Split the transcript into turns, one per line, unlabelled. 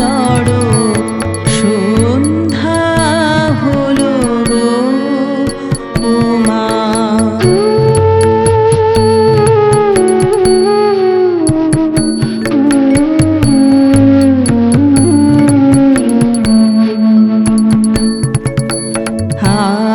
চড়। সন্ধ্যা হলো উমা হা